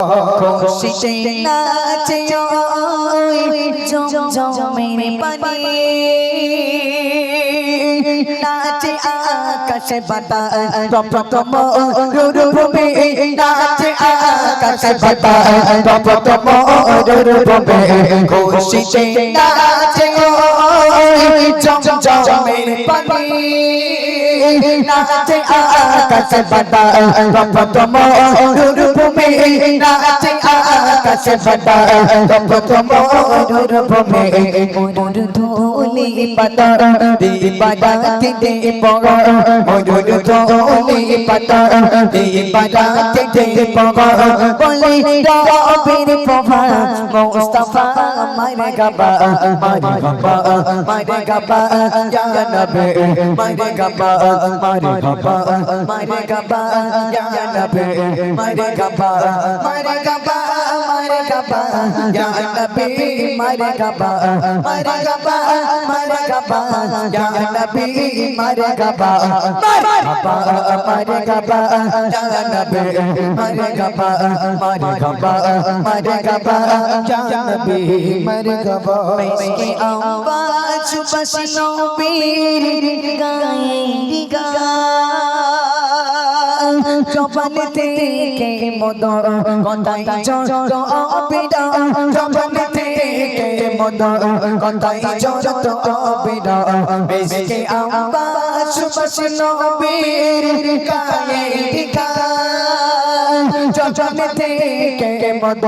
খুশিতে নাচে জমজমের পানি। নাচে আকাশে বাতাস প্রথম রূপে। নাচে আকাশে বাতাস প্রথম রূপে। খুশিতে নাচে জমজমের পানি। নাচে আকাশে বাতাস প্রথম রূপে আকাশে বাতাস প্রথম রূপে মরুর ধুলি পাতা দিবারাতে দেব মরুর ধুলি পাতা দিবারাতে দেব বলে, রবের প্রভা মুস্তাফা মারে গাবা মারে গাবা মারে গাবা ইয়া মারে গাবা মারে গাবা মারে গাবা ইয়া মারে গাবা মারে গাবা মারে গাবা ইয়া নবী মারে গাবা মারে গাবা মারে গাবা ইয়া নবী মারে গাবা মারে গাবা মারে গাবা ইয়া নবী মারে গাবা মারে গাবা মারে জবান থেকে মদ গন্ধাই যত অবিরা জবান থেকে মদ গন্ধাই যত অবিরা বেশকে আওয়াজ বসনো বীর গায়ে গা জবান থেকে মদ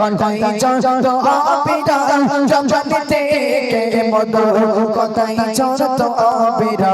গন্ধাই যত অবিরা জবান থেকে মদ গন্ধাই যত অবিরা